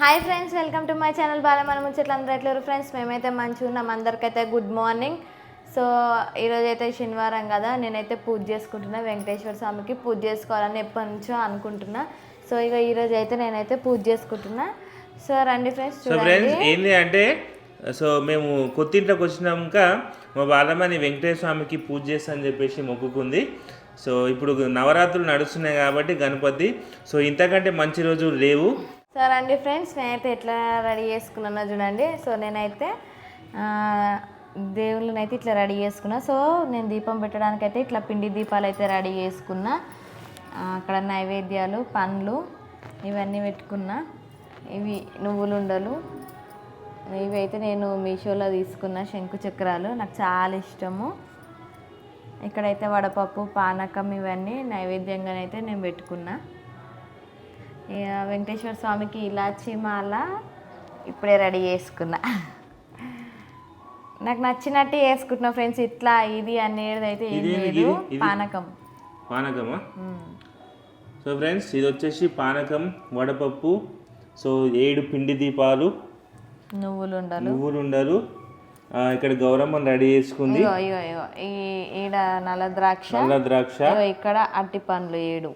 Hi friends welcome to my channel Bala మన ముచ్చట్లు అందరూ ఎట్లరు ఫ్రెండ్స్ మేమైతే మంచిగా ఉన్నాం. అందరికైతే గుడ్ మార్నింగ్ సో ఈరోజు అయితే శనివారం కదా. నేనైతే పూజ చేసుకుంటున్నా. వెంకటేశ్వర స్వామికి పూజ చేసుకోవాలని ఎప్పటి నుంచో అనుకుంటున్నా. సో ఇక ఈరోజు అయితే నేనైతే పూజ చేసుకుంటున్నా. సో రండి ఫ్రెండ్స్ సో ఫ్రెండ్స్ ఏంటి అంటే సో మేము కొత్త ఇంట్లోకి వచ్చినాక మా బాలమని వెంకటేశ్వర స్వామికి పూజ చేస్తా అని చెప్పేసి మొక్కుకుంది. సో ఇప్పుడు నవరాత్రులు నడుస్తున్నాయి కాబట్టి గణపతి. సో ఇంతకంటే మంచి రోజులు లేవు. సరే అండి ఫ్రెండ్స్ నేనైతే ఎట్లా రెడీ చేసుకున్నానో చూడండి. సో నేనైతే దేవుళ్ళనైతే దేవుళ్ళని అయితే ఇట్లా రెడీ చేసుకున్నా. సో నేను దీపం పెట్టడానికి అయితే ఇట్లా పిండి దీపాలు అయితే రెడీ చేసుకున్నా. అక్కడ నైవేద్యాలు పండ్లు ఇవన్నీ పెట్టుకున్నా. ఇవి నువ్వులు ఉండలు ఇవి అయితే నేను మీషోలో తీసుకున్న శంకు చక్రాలు. నాకు చాలా ఇష్టము. ఇక్కడైతే వడపప్పు పానకం ఇవన్నీ నైవేద్యంగానైతే నేను పెట్టుకున్నా. వెంకటేశ్వర స్వామికి ఇలాచి మాల ఇప్పుడే రెడీ చేసుకున్నా. నాకు నచ్చినట్టు వేసుకుంటున్నా ఫ్రెండ్స్. ఇట్లా ఇది అనేది అయితే ఏం లేదు? పానకం. పానకమా. సో ఫ్రెండ్స్ ఇది వచ్చేసి పానకం వడపప్పు సో ఏడు పిండి దీపాలు నువ్వులు ఉండలు నువ్వులు ఉండలు ఇక్కడ గౌరమ్మని రెడీ చేసుకుంది. ఈ ఈడ నల్ల ద్రాక్ష నల్ల ద్రాక్ష. ఇక్కడ అట్టి పండ్లు ఏడు.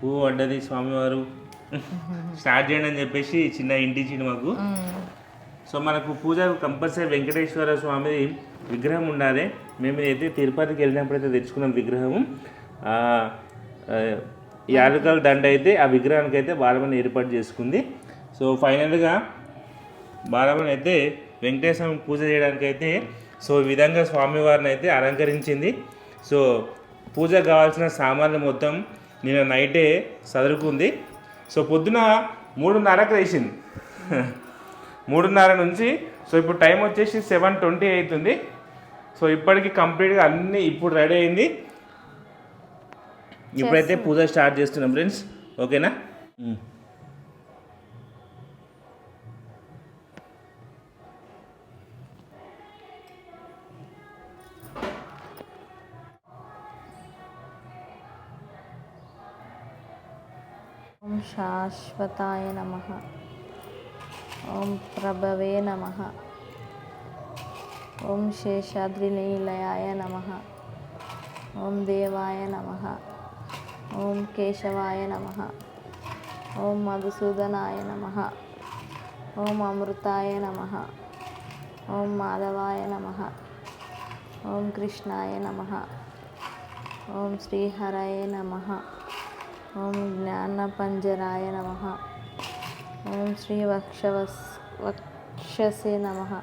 మ్మ్. పువ్వు పడ్డది స్వామివారు. స్టార్ట్ చేయండి అని చెప్పేసి చిన్న ఇంటి చిన్న మాకు. సో మనకు పూజ కంపల్సరీ వెంకటేశ్వర స్వామి విగ్రహం ఉండాలి. మేము అయితే తిరుపతికి వెళ్ళినప్పుడు అయితే తెచ్చుకున్నాం విగ్రహం. యాలకల దండ అయితే ఆ విగ్రహానికి అయితే బాలమని ఏర్పాటు చేసుకుంది. సో ఫైనల్గా బాలమని అయితే వెంకటేశ్వర స్వామి పూజ చేయడానికి అయితే సో ఈ విధంగా స్వామివారిని అయితే అలంకరించింది. సో పూజకు కావాల్సిన సామాన్లు మొత్తం నిన్న నైటే చదువుకుంది సో పొద్దున మూడున్నరకు వేసింది మూడున్నర నుంచి సో ఇప్పుడు టైం వచ్చేసి సెవెన్ ట్వంటీ అవుతుంది సో ఇప్పటికి కంప్లీట్గా అన్నీ ఇప్పుడు రెడీ అయింది. ఇప్పుడైతే పూజ స్టార్ట్ చేస్తున్నాం ఫ్రెండ్స్. ఓకేనా? శాశ్వతాయ నమ. ఓం ప్రభవే నమ. ఓం శేషాద్రినీలయాయ నమ. ఓం దేవాయ నమ. ఓం కేశవాయ నమ. ఓం మధుసూదనాయ నమ. ఓం అమృతాయ నమ. ఓం మాధవాయ నమ. ఓం కృష్ణాయ నమ. ఓం శ్రీహరయ నమ. ఓం జ్ఞానపంజరాయ నమ. ఓం శ్రీ వక్షవస్ వక్షసే నమ.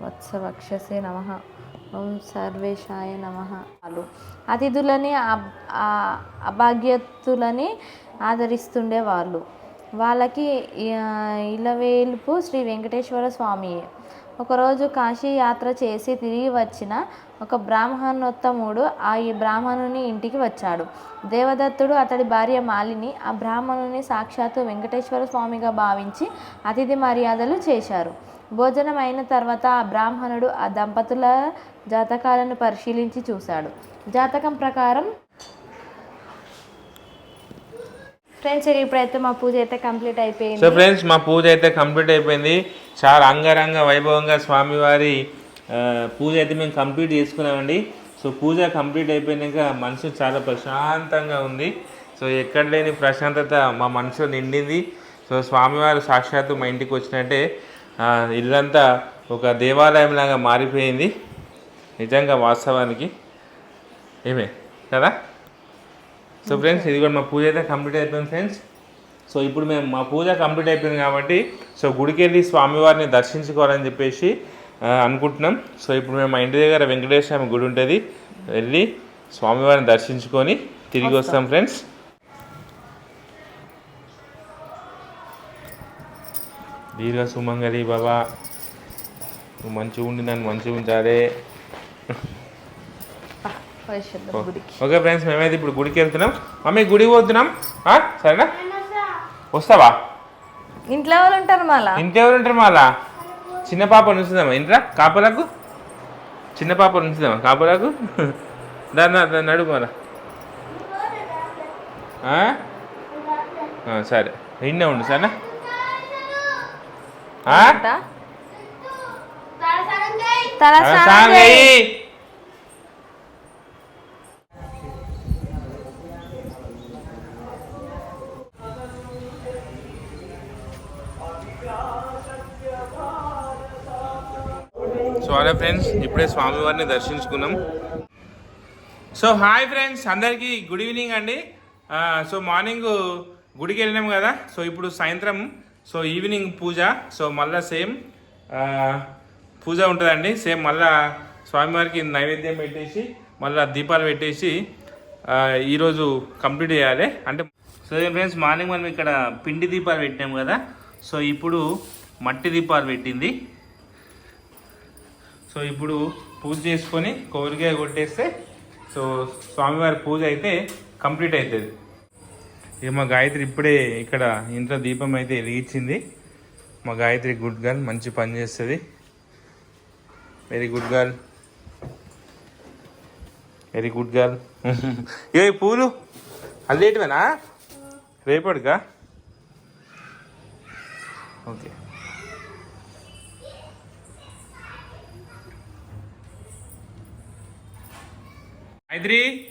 వత్సవక్షసే నమ. ఓం సర్వేశాయ నమ. అతిథులని అబ్- అభాగ్యతులని ఆదరిస్తుండే వాళ్ళు వాళ్ళకి ఇలవేల్పు శ్రీ వెంకటేశ్వర స్వామియే. ఒకరోజు కాశీ యాత్ర చేసి తిరిగి వచ్చిన ఒక బ్రాహ్మణోత్తముడు ఆ ఈ బ్రాహ్మణుని ఇంటికి వచ్చాడు. దేవదత్తుడు అతడి భార్య మాలిని ఆ బ్రాహ్మణుని సాక్షాత్తు వెంకటేశ్వర స్వామిగా భావించి అతిథి మర్యాదలు చేశారు. భోజనం అయిన తర్వాత ఆ బ్రాహ్మణుడు ఆ దంపతుల జాతకాలను పరిశీలించి చూశాడు. జాతకం ప్రకారం ఫ్రెండ్స్ ఇప్పుడైతే మా పూజ అయితే కంప్లీట్ అయిపోయింది. సో ఫ్రెండ్స్ మా పూజ అయితే కంప్లీట్ అయిపోయింది. చాలా అంగరంగ వైభవంగా స్వామివారి పూజ అయితే మేము కంప్లీట్ చేసుకున్నామండి. సో పూజ కంప్లీట్ అయిపోయినాక మనసు చాలా ప్రశాంతంగా ఉంది. సో ఎక్కడ లేని ప్రశాంతత మా మనసులో నిండింది. సో స్వామివారు సాక్షాత్తు మా ఇంటికి వచ్చినట్టే ఇల్లంతా ఒక దేవాలయం లాగా మారిపోయింది. నిజంగా వాస్తవానికి. ఏమే? కదా? సో ఫ్రెండ్స్ ఇది కూడా మా పూజ అయితే కంప్లీట్ అయిపోయింది ఫ్రెండ్స్. సో ఇప్పుడు మేము మా పూజ కంప్లీట్ అయిపోయింది కాబట్టి సో గుడికి వెళ్ళి స్వామివారిని దర్శించుకోవాలని చెప్పేసి అనుకుంటున్నాం. సో ఇప్పుడు మేము మా ఇంటి దగ్గర వెంకటేశ్వర స్వామి గుడి ఉంటుంది. వెళ్ళి స్వామివారిని దర్శించుకొని తిరిగి వస్తాం. ఫ్రెండ్స్. దీర్ఘ సుమంగళి బాబా. నువ్వు మంచిగా ఉండి నన్ను మంచిగా ఉంచాలి గుడికి. ఓకే ఫ్రెండ్స్ మేమైతే ఇప్పుడు గుడికి వెళ్తున్నాం. మమ్మీ గుడికి పోతున్నాం. ఆ? సరేనా? వస్తావా? ఇంట్లో ఎవరు ఉంటారు మళ్ళా ఇంకెవరు ఉంటారు మళ్ళా చిన్న పాప ఉంచుదామా ఇంట్రా? కాపలకు? చిన్న పాప ఉంచుదామా కాపలకు? మళ్ళా ఆ? ఆ, సరే. ఇన్నే ఉండు సరేనా? ఆ? సో అలా ఫ్రెండ్స్. ఇప్పుడే స్వామివారిని దర్శించుకున్నాం. So hi friends. అందరికీ గుడ్ ఈవినింగ్ అండి. సో మార్నింగ్ గుడికి వెళ్ళినాం కదా. సో ఇప్పుడు సాయంత్రం. సో ఈవినింగ్ పూజ. సో మళ్ళీ సేమ్ పూజ ఉంటుందండి. సేమ్ మళ్ళా స్వామివారికి నైవేద్యం పెట్టేసి మళ్ళా దీపాలు పెట్టేసి ఈరోజు కంప్లీట్ చేయాలి. అంటే సో ఫ్రెండ్స్ మార్నింగ్ మనం ఇక్కడ పిండి దీపాలు పెట్టినాం కదా. సో ఇప్పుడు మట్టి దీపాలు పెట్టింది. సో ఇప్పుడు పూజ చేసుకొని కొబ్బరికాయ కొట్టేస్తే సో స్వామివారి పూజ అయితే కంప్లీట్ అవుతుంది ఇక మా గాయత్రి ఇప్పుడే ఇక్కడ ఇంట్లో దీపం అయితే వెలిగించింది. మా గాయత్రి గుడ్ గర్ల్ మంచి పని చేస్తుంది. Very good girl very good girl ఏ పూలు అల్లేటివేనా? రేపటిగా ఓకే.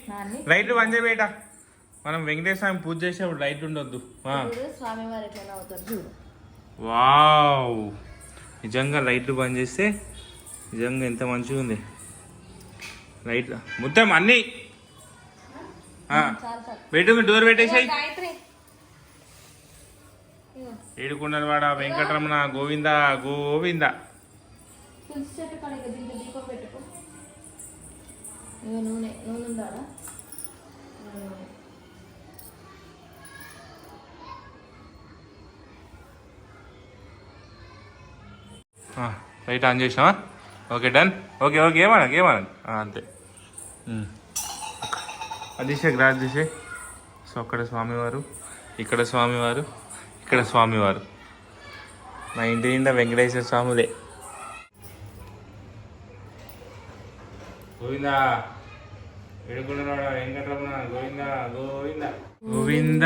నాన్ని లైట్లు బంద్ చేయి బేట. మనం వెంకటేశ్వర స్వామి పూజ చేసేప్పుడు లైట్ ఉండొద్దు. వావ్. నిజంగా లైట్లు బంద్ చేస్తే నిజంగా ఎంత మంచిగా ఉంది. లైట్ మొత్తం అన్ని. పెట్టు డోర్ పెట్టేసాయి. ఏడుకొండలవాడ వెంకటరమణ గోవింద గోవింద. ఇంకా నూనె నూనె ఉందా లైట్ ఆన్ చేసినావా? Okay done. ఓకే ఓకే ఏమనకు ఏమనకు ఆ, అంతే. ఉమ్. అదిశే గ్రాస్ సో అక్కడ స్వామివారు ఇక్కడ స్వామివారు ఇక్కడ స్వామివారు. మా ఇంటి నిండా వెంకటేశ్వర స్వాములే. గోవిందా. వేడుకున్నాడు వెంకటరమణ గోవింద గోవింద. గోవింద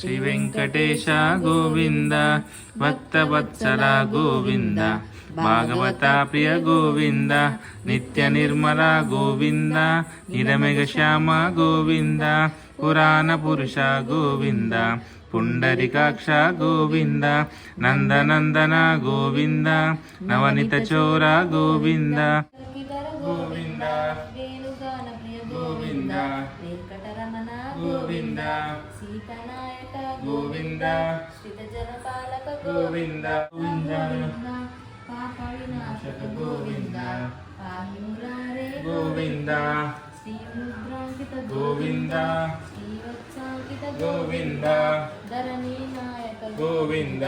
శ్రీ వెంకటేశ గోవింద భక్త వత్సల గోవింద భాగవత ప్రియ గోవింద నిత్య నిర్మల గోవింద నిరమగ శ్యామ గోవింద పురాణ పురుష గోవింద పుండరికాక్ష గోవింద నందనందన గోవింద నవనిత చోర గోవింద. గోవింద. వేణుగాన ప్రియ గోవింద. వెంకటరమణ గోవింద. సీతనాయక గోవింద. శ్రిత జనపాలక గోవింద. గోవింద. పాప వినాశక గోవింద. పాయురారే గోవింద. శ్రీ ముద్రాంకిత గోవింద. శ్రీవత్సాంకిత గోవింద. ధరణీ నాయక గోవింద.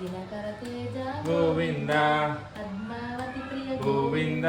దినకర తేజ గోవింద. పద్మావతి ప్రియ గోవింద.